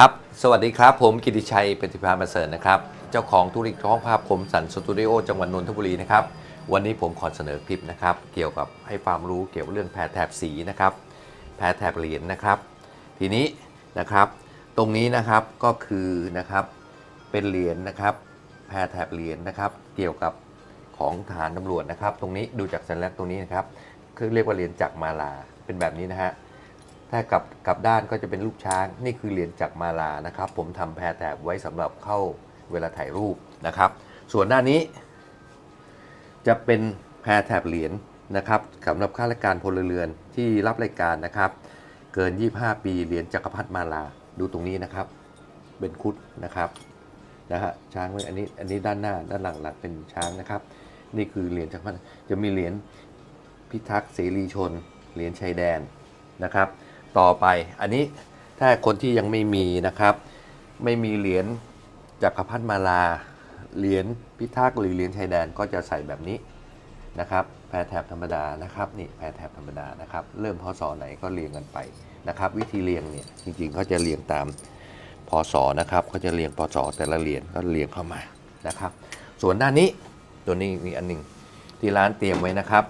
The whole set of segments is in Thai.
ครับ สวัสดีครับ ผมกิติชัยปฏิภาประเสริฐนะครับ เจ้าของธุรกิจท้องภาพคมสันสตูดิโอจังหวัดนนทบุรีนะครับ วันนี้ผมขอเสนอคลิปนะครับ เกี่ยวกับให้ความรู้เกี่ยวกับเรื่องแพรแถบสีนะครับ แพรแถบเหรียญนะครับ ทีนี้นะครับ ตรงนี้นะครับก็คือนะครับ เป็นเหรียญนะครับ แพรแถบเหรียญนะครับ เกี่ยวกับของทหารตำรวจนะครับ ตรงนี้ดูจากสัญลักษณ์ตรงนี้นะครับ คือเรียกว่าเหรียญจักรมาลา เป็นแบบนี้นะฮะ ถ้ากลับกลับด้านก็จะเป็นรูปช้าง นี่คือเหรียญจักรมาลานะครับ ผมทำแพรแถบไว้สำหรับเข้าเวลาถ่ายรูปนะครับ ส่วนด้านนี้ จะเป็นแพรแถบเหรียญนะครับสำหรับข้าราชการพลเรือนที่รับรายการนะครับ เกิน 25 ปีเหรียญจักรพรรดิมาลาดูตรงนี้นะครับ เป็นคุดนะครับนะฮะช้างไว้อันนี้อันนี้ด้านหน้าด้านหลังหลังเป็นช้างนะครับ นี่คือเหรียญจักรพรรดิจะมีเหรียญพิทักษ์เสรีชนเหรียญชายแดนนะครับ ต่อไป อันนี้ถ้าคนที่ยังไม่มีนะครับ ไม่มีเหรียญจักรพรรดิมาลา เหรียญพิทักษ์หรือเหรียญชายแดนก็จะใส่แบบนี้นะครับแพรแถบธรรมดานะครับนี่แพรแถบธรรมดานะครับ เริ่มพศไหนก็เรียงกันไปนะครับ วิธีเรียงเนี่ยจริงๆเขาจะเรียงตามพศนะครับเขาจะเรียงพศแต่ละเหรียญก็เรียงเข้ามานะครับ ส่วนด้านนี้ตัวนี้มีอันหนึงที่ร้านเตรียมไว้นะครับ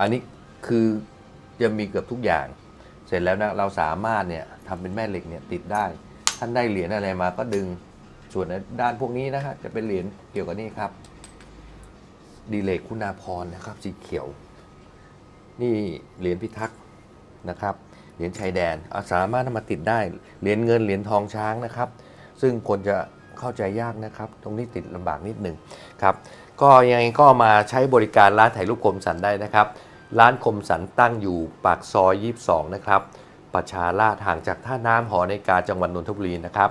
อันนี้คือจะมีเกือบทุกอย่าง เสร็จแล้วนะเราสามารถเนี่ยทำเป็นแม่เหล็กเนี่ยติดได้ ท่านได้เหรียญอะไรมาก็ดึงส่วนด้านพวกนี้นะฮะจะเป็นเหรียญเกี่ยวกับนี่ครับ ดีเลกคุณาพรนะครับสีเขียว นี่เหรียญพิทักษ์นะครับเหรียญชายแดนอาสามารถนำมาติดได้เหรียญเงินเหรียญทองช้างนะครับ ซึ่งคนจะเข้าใจยากนะครับ ตรงนี้ติดลำบากนิดหนึ่งครับ ก็ยังไงก็มาใช้บริการร้านถ่ายรูปคมสันได้นะครับ ร้านคมสันตั้งอยู่ปากซอย 22 นะครับ ประชาราห่างจากท่าน้ำหอในกาจังหวัดนนทบุรีนะครับ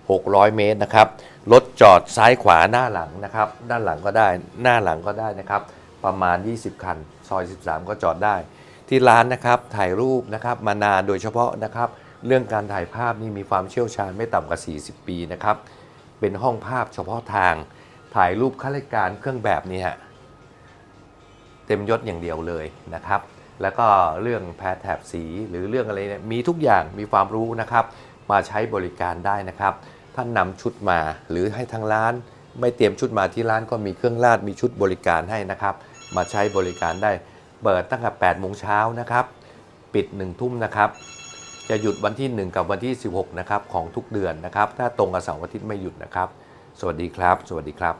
600 เมตรนะครับ รถจอดซ้ายขวาหน้าหลังนะครับ ด้านหลังก็ได้ หน้าหลังก็ได้นะครับ ประมาณ 20 คัน ซอย 13 ก็จอดได้ ที่ร้านนะครับ ถ่ายรูปนะครับ มานานโดยเฉพาะนะครับ เรื่องการถ่ายภาพนี่มีความเชี่ยวชาญไม่ต่ำกว่า 40 ปีนะครับ เป็นห้องภาพเฉพาะทาง ถ่ายรูปข้าราชการเครื่องแบบนี้ฮะ เต็มยศอย่างเดียวเลยนะครับ แล้วก็เรื่องแพรแถบสีหรือเรื่องอะไรเนี่ยมีทุกอย่างมีความรู้นะครับ มาใช้บริการได้นะครับ ท่านนำชุดมาหรือให้ทางร้าน ไม่เตรียมชุดมาที่ร้านก็มีเครื่องราดมีชุดบริการให้นะครับ มาใช้บริการได้เปิดตั้งแต่8โมงเช้านะครับ ปิด1ทุ่มนะครับจะหยุดวันที่ 1 กับวันที่ 16 นะครับ ของทุกเดือนนะครับ ถ้าตรงกับเสาร์อาทิตย์ไม่หยุดนะครับ สวัสดีครับ สวัสดีครับ